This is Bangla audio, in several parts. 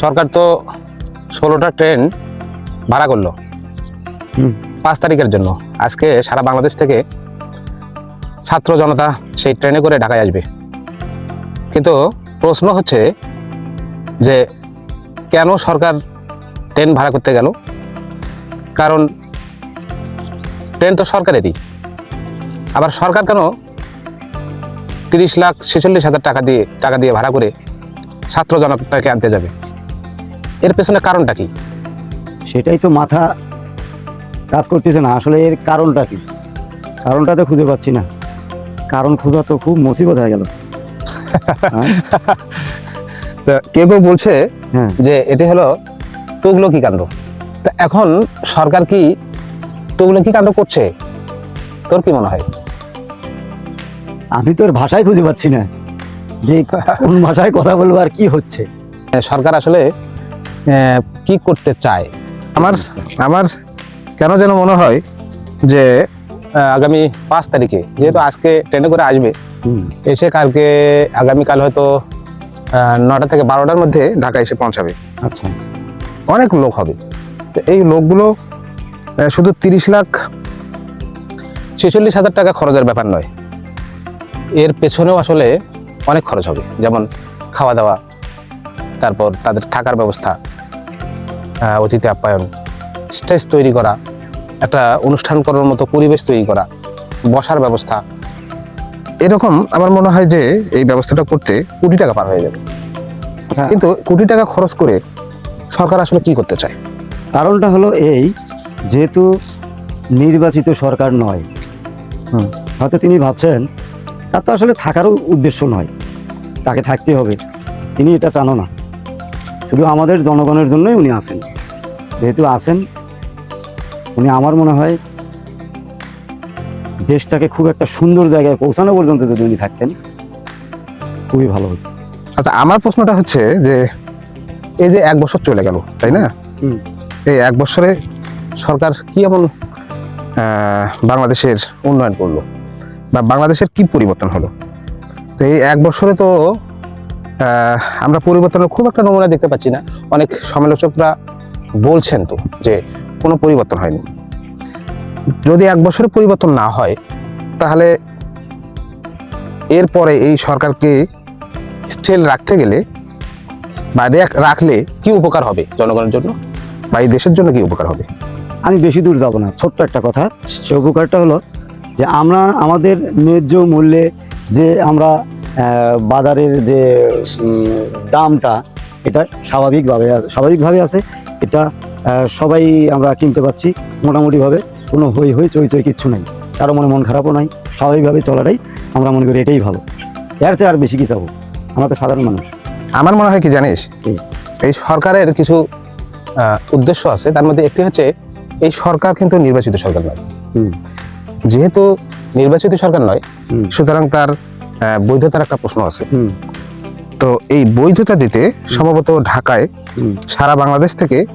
সরকার তো ষোলোটা ট্রেন ভাড়া করল পাঁচ তারিখের জন্য। আজকে সারা বাংলাদেশ থেকে ছাত্র জনতা সেই ট্রেনে করে ঢাকায় আসবে। কিন্তু প্রশ্ন হচ্ছে যে কেন সরকার ট্রেন ভাড়া করতে গেল? কারণ ট্রেন তো সরকারেরই। আবার সরকার কেন তিরিশ লাখ ছেচল্লিশ হাজার টাকা দিয়ে টাকা দিয়ে ভাড়া করে ছাত্র জনতাকে আনতে যাবে? এর পেছনে কারণটা কি? সেটাই তো মাথা কাজ করতেছে না। আসলে এর কারণটা কি? কারণটা তো খুঁজে পাচ্ছি না। কারণ খোঁজা তো খুব মুসিবত হয়ে গেল। হ্যাঁ? কেউ কেউ বলছে হ্যাঁ। যে এটি হলো তুগলকি কাণ্ড। তা এখন সরকার কি তুগলকি কাণ্ড করছে? তোর কি মনে হয়? আমি তো এর ভাষাই খুঁজে পাচ্ছি না। যে কোন ভাষায় কথা বলব আর কি হচ্ছে। সরকার আসলে কি করতে চায়? আমার আমার কেন যেন মনে হয় যে আগামী পাঁচ তারিখে যেহেতু আজকে ট্রেনে করে আসবে এসে কালকে আগামীকাল হয়তো নটা থেকে বারোটার মধ্যে ঢাকা এসে পৌঁছাবে। আচ্ছা। অনেক লোক হবে। তো এই লোকগুলো শুধু তিরিশ লাখ ছেচল্লিশ হাজার টাকা খরচের ব্যাপার নয়। এর পেছনেও আসলে অনেক খরচ হবে। যেমন খাওয়া দাওয়া তারপর তাদের থাকার ব্যবস্থা অতিথি আপ্যায়ন। স্টেজ তৈরি করা একটা অনুষ্ঠান করার মতো পরিবেশ তৈরি করা বসার ব্যবস্থা। এরকম আমার মনে হয় যে এই ব্যবস্থাটা করতে কোটি টাকা পার হয়ে যাবে। আচ্ছা কিন্তু কোটি টাকা খরচ করে সরকার আসলে কি করতে চায়? কারণটা হলো এই যেহেতু নির্বাচিত সরকার নয়। হুম। হয়তো তিনি ভাবছেন তার তো আসলে থাকারও উদ্দেশ্য নয়। তাকে থাকতে হবে। তিনি এটা চানো না। শুধু আমাদের জনগণের জন্যই উনি আছেন যেহেতু আছেন উনি আমার মনে হয় দেশটাকে খুব একটা সুন্দর জায়গায় পৌঁছানো পর্যন্ত যদি উনি থাকতেন খুবই ভালো হতো। আচ্ছা আমার প্রশ্নটা হচ্ছে যে এই যে এক বছর চলে গেল তাই না? এই এক বছরে সরকার কি এমন বাংলাদেশের উন্নয়ন করল? বা বাংলাদেশের কি পরিবর্তন হলো? তো এই এক বছরে তো আমরা পরিবর্তনের খুব একটা নমুনা দেখতে পাচ্ছি না। অনেক সমালোচকরা বলছেন তো যে কোনো পরিবর্তন হয়নি। যদি এক বছরে পরিবর্তন না হয়, তাহলে এরপরে এই সরকারকে স্টিল রাখতে গেলে বা রেখ- রাখলে কি উপকার হবে জনগণের জন্য? বা এই দেশের জন্য কি উপকার হবে? আমি বেশি দূর যাব না, ছোট্ট একটা কথা। সে উপকারটা হলো যে আমরা আমাদের ন্যায্য মূল্যে যে আমরা বাজারের যে দামটা এটা স্বাভাবিকভাবে স্বাভাবিকভাবে আছে। এটা সবাই আমরা কিনতে পাচ্ছি। মোটামুটিভাবে কোনো হই হই চই চই কিচ্ছু নাই। কারও মনে মন খারাপও নাই। স্বাভাবিকভাবে চলাটাই আমরা মনে করি এটাই ভালো। এর চেয়ে আর বেশি কি চাবো? আমরা তো সাধারণ মানুষ। আমার মনে হয় কি জানিস? এই সরকারের কিছু উদ্দেশ্য আছে। তার মধ্যে একটি হচ্ছে এই সরকার কিন্তু নির্বাচিত সরকার নয়। হুম। যেহেতু নির্বাচিত সরকার নয় সুতরাং তার বৈধতার একটা প্রশ্ন আছে। তো এই বৈধতা দিতে সম্ভবত ঢাকায় সারা বাংলাদেশ থেকে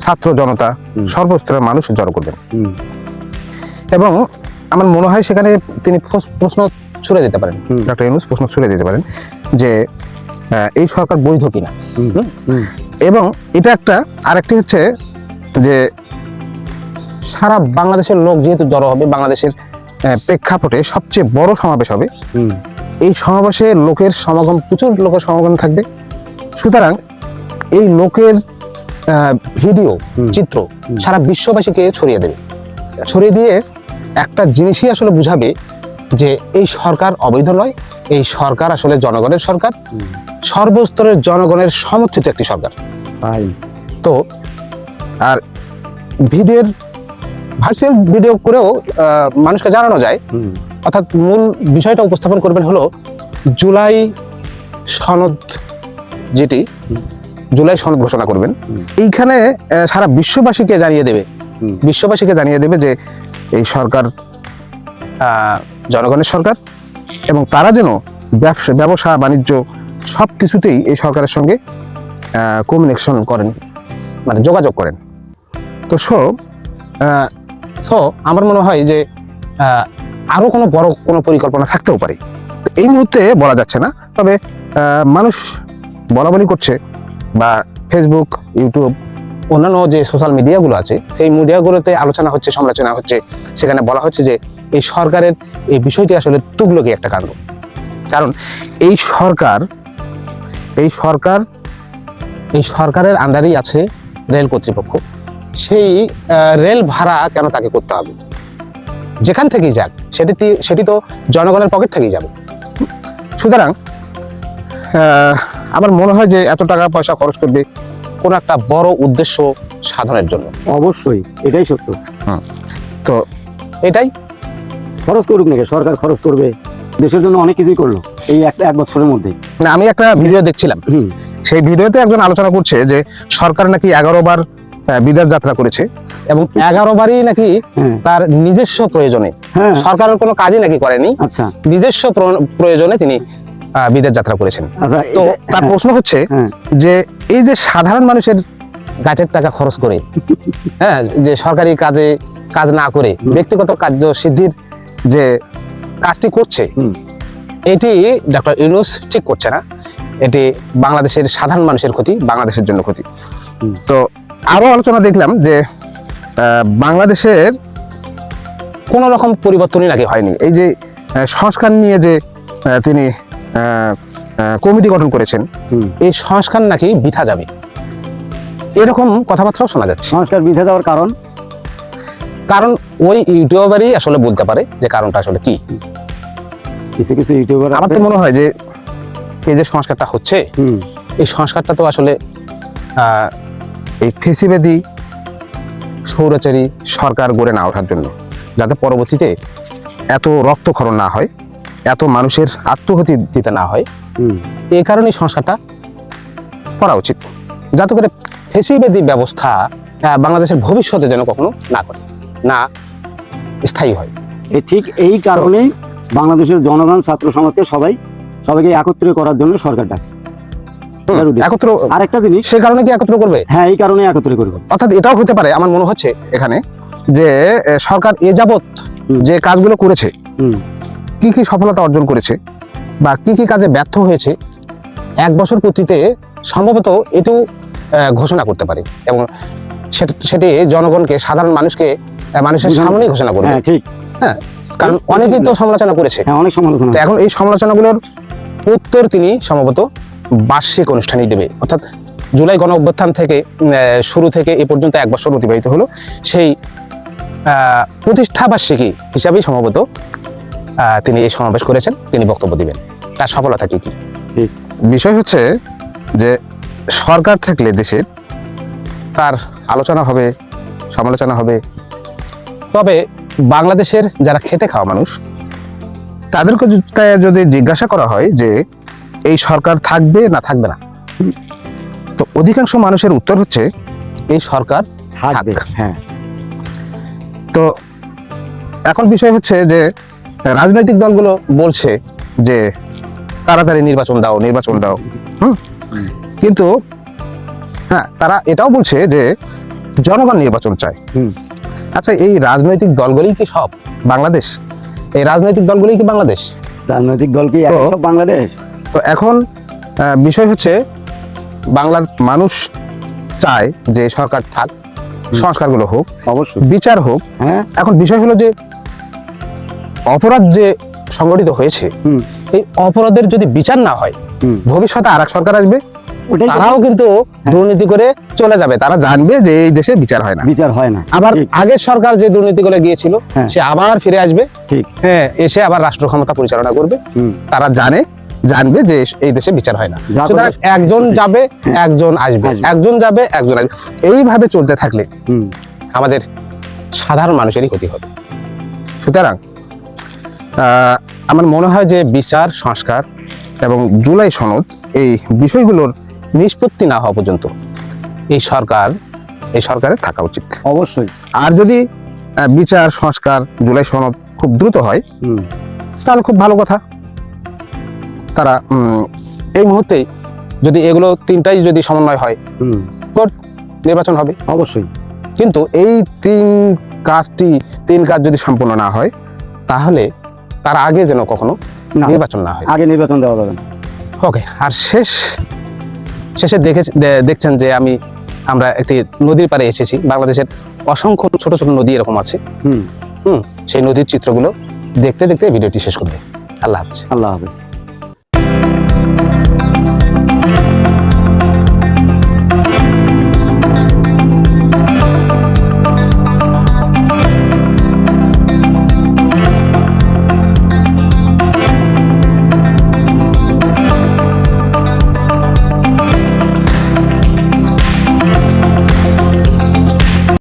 ছাত্র জনতা সর্বস্তরের মানুষ জড়ো করবেন। এবং আমার মনে হয় সেখানে তিনি প্রশ- প্রশ্ন ছুড়ে দিতে পারেন। ডক্টর ইউনুস প্রশ্ন ছুড়ে দিতে পারেন যে এই সরকার বৈধ কিনা। এবং এটা একটা আরেকটি হচ্ছে যে সারা বাংলাদেশের লোক যেহেতু জড়ো হবে বাংলাদেশের প্রেক্ষাপটে সবচেয়ে বড় সমাবেশ হবে। এই সমাবেশে লোকের সমাগম প্রচুর লোকের সমাগম থাকবে। সুতরাং এই লোকের ভিডিও চিত্র সারা বিশ্ববাসীকে ছড়িয়ে দেবে। ছড়িয়ে দিয়ে একটা জিনিসই আসলে বুঝাবে যে এই সরকার অবৈধ নয় এই সরকার আসলে জনগণের সরকার সর্বস্তরের জনগণের সমর্থিত একটি সরকার। তো আর ভিডিওর ভার্চুয়াল ভিডিও করেও মানুষকে জানানো যায়। অর্থাৎ মূল বিষয়টা উপস্থাপন করবেন হলো জুলাই সনদ যেটি জুলাই সনদ ঘোষণা করবেন। এইখানে সারা বিশ্ববাসীকে জানিয়ে দেবে। বিশ্ববাসীকে জানিয়ে দেবে যে এই সরকার জনগণের সরকার এবং তারা যেন ব্যবসা ব্যবসা বাণিজ্য সব কিছুতেই এই সরকারের সঙ্গে কমিউনিকেশন করেন মানে যোগাযোগ করেন। তো সো সো আমার মনে হয় যে আহ, আরও কোনো বড় কোনো পরিকল্পনা থাকতেও পারে। এই মুহূর্তে বলা যাচ্ছে না তবে মানুষ বলা বলি করছে বা ফেসবুক ইউটিউব অন্যান্য যে সোশ্যাল মিডিয়াগুলো আছে সেই মিডিয়াগুলোতে আলোচনা হচ্ছে সমালোচনা হচ্ছে। সেখানে বলা হচ্ছে যে এই সরকারের এই বিষয়টি আসলে তুগলকি একটা কাণ্ড। কারণ এই সরকার এই সরকার এই সরকারের আন্ডারেই আছে রেল কর্তৃপক্ষ। সেই রেল ভাড়া কেন তাকে করতে হবে? যেখান থেকেই যাক সেটি সেটি তো জনগণের পকেট থেকেই যাবে। সুতরাং আমার মনে হয় যে এত টাকা পয়সা খরচ করবে কোনো একটা বড় উদ্দেশ্য সাধনের জন্য। অবশ্যই এটাই সত্য। তো এটাই। খরচ করুক নাকি সরকার খরচ করবে। দেশের জন্য অনেক কিছুই করল এই এক এক বছরের মধ্যে। না আমি একটা ভিডিও দেখছিলাম। সেই ভিডিওতে একজন আলোচনা করছে যে সরকার নাকি এগারো বার বিদেশ যাত্রা করেছে এবং এগারো বারই নাকি হ্যাঁ। তার নিজস্ব প্রয়োজনে হ্যাঁ। সরকারের কোনো কাজই নাকি করেনি আচ্ছা। নিজস্ব প্রয়োজনে তিনি বিদেশ যাত্রা করেছেন। আচ্ছা তো তার হ্যাঁ, প্রশ্ন হচ্ছে যে এই যে সাধারণ মানুষের গাটের টাকা খরচ করে হ্যাঁ যে সরকারি কাজে কাজ না করে ব্যক্তিগত কার্য সিদ্ধির যে কাজটি করছে এটি ডক্টর ইউনুস ঠিক করছে না। এটি বাংলাদেশের সাধারণ মানুষের ক্ষতি বাংলাদেশের জন্য ক্ষতি। তো আরও আলোচনা দেখলাম যে বাংলাদেশের কোনো রকম পরিবর্তনই নাকি হয়নি। এই যে সংস্কার নিয়ে যে তিনি কমিটি গঠন করেছেন এই সংস্কার নাকি বৃথা যাবে? এরকম কথাবার্তাও শোনা যাচ্ছে। সংস্কার বিধে দেওয়ার কারণ? কারণ ওই ইউটিউবারই আসলে বলতে পারে যে কারণটা আসলে কি। কিছু কিছু ইউটিউবার আমার তো মনে হয় যে এই যে সংস্কারটা হচ্ছে এই সংস্কারটা তো আসলে এই ফেসিবাদী সৌরাচারী সরকার গড়ে না ওঠার জন্য যাতে পরবর্তীতে এত রক্তক্ষরণ না হয় এত মানুষের আত্মহতি দিতে না হয় এই কারণেই সংস্কারটা করা উচিত। যাতে করে ফেসিবাদী ব্যবস্থা বাংলাদেশের ভবিষ্যতে যেন কখনো না করে না স্থায়ী হয়। ঠিক এই কারণেই বাংলাদেশের জনগণ ছাত্র সমাজকে সবাই সবাইকে একত্রিত করার জন্য সরকার ডাকছে। একত্র আরেকটা জিনিস সে কারণে কি একত্র করবে? হ্যাঁ এই কারণে করবে। অর্থাৎ এটাও হতে পারে আমার মনে হচ্ছে এখানে যে সরকার এ যাবৎ যে কাজগুলো করেছে কি কি সফলতা অর্জন করেছে বা কি কি কাজে ব্যর্থ হয়েছে এক বছর পূর্তিতে সম্ভবত আহ, ঘোষণা করতে পারে। এবং সেটা- জনগণকে সাধারণ মানুষকে মানুষের সামনেই ঘোষণা করবে। ঠিক। হ্যাঁ ঠিক। কারণ অনেকেই তো সমালোচনা করেছে। হ্যাঁ অনেক সমালোচনা। এখন এই সমালোচনাগুলোর উত্তর তিনি সম্ভবত বার্ষিক অনুষ্ঠানই দেবে। অর্থাৎ জুলাই গণ অভ্যুত্থান থেকে শুরু থেকে এ পর্যন্ত এক বছর অতিবাহিত হলো। সেই প্রতিষ্ঠা বার্ষিকী হিসাবেই সম্ভবত তিনি এই সমাবেশ করেছেন তিনি বক্তব্য দিবেন। তার সফলতা কি কি? বিষয় হচ্ছে যে সরকার থাকলে দেশের তার আলোচনা হবে সমালোচনা হবে। তবে বাংলাদেশের যারা খেটে খাওয়া মানুষ তাদেরকে যদি জিজ্ঞাসা করা হয় যে এই সরকার থাকবে না থাকবে না? তো অধিকাংশ মানুষের উত্তর হচ্ছে এই সরকার থাকবে থাক। হ্যাঁ। তো এখন বিষয় হচ্ছে যে রাজনৈতিক দলগুলো বলছে যে তাড়াতাড়ি নির্বাচন দাও নির্বাচন দাও হুম। কিন্তু হ্যাঁ তারা এটাও বলছে যে জনগণ নির্বাচন চায়। হুম। আচ্ছা এই রাজনৈতিক দলগুলোই কি সব? বাংলাদেশ? এই রাজনৈতিক দলগুলোই কি বাংলাদেশ? রাজনৈতিক দল কি সব বাংলাদেশ? তো এখন বিষয় হচ্ছে বাংলার মানুষ চায় যে সরকার থাক সংস্কারগুলো হোক অবশ্যই। বিচার হোক। হ্যাঁ। এখন বিষয় হলো যে অপরাধ যে সংগঠিত হয়েছে এই অপরাধের যদি বিচার না হয় ভবিষ্যতে আর এক সরকার আসবে তারাও কিন্তু দুর্নীতি করে চলে যাবে। তারা জানবে যে এই দেশে বিচার হয় না। বিচার হয় না। আবার আগের সরকার যে দুর্নীতি করে গিয়েছিল হ্যাঁ। সে আবার ফিরে আসবে। ঠিক। হ্যাঁ এসে আবার রাষ্ট্র ক্ষমতা পরিচালনা করবে। তারা জানে জানবে যে এই দেশে বিচার হয় না। সুতরাং একজন যাবে। একজন আসবে। একজন যাবে একজন আসবে। এইভাবে চলতে থাকলে হুম। আমাদের সাধারণ মানুষেরই ক্ষতি হবে। সুতরাং আমার মনে হয় যে বিচার সংস্কার এবং জুলাই সনদ এই বিষয়গুলোর নিষ্পত্তি না হওয়া পর্যন্ত এই সরকার এই সরকারের থাকা উচিত। অবশ্যই। আর যদি বিচার সংস্কার জুলাই সনদ খুব দ্রুত হয় হুম। তাহলে খুব ভালো কথা। তারা এই মুহূর্তে যদি এগুলো তিনটাই যদি সমন্বয় হয় নির্বাচন হবে। অবশ্যই। কিন্তু এই তিন কাজটি তিন কাজ যদি সম্পূর্ণ না হয় তাহলে তার আগে যেন কখনো নির্বাচন না হয়। আগে নির্বাচন দেওয়া যাবে ওকে আর শেষ শেষে দেখে দেখছেন যে আমি আমরা একটি নদীর পাড়ে এসেছি। বাংলাদেশের অসংখ্য ছোট ছোট নদী এরকম আছে। হুম। হুম সেই নদীর চিত্রগুলো দেখতে দেখতে ভিডিওটি শেষ করবে। আল্লাহ হাফিজ। আল্লাহ হাফেজ।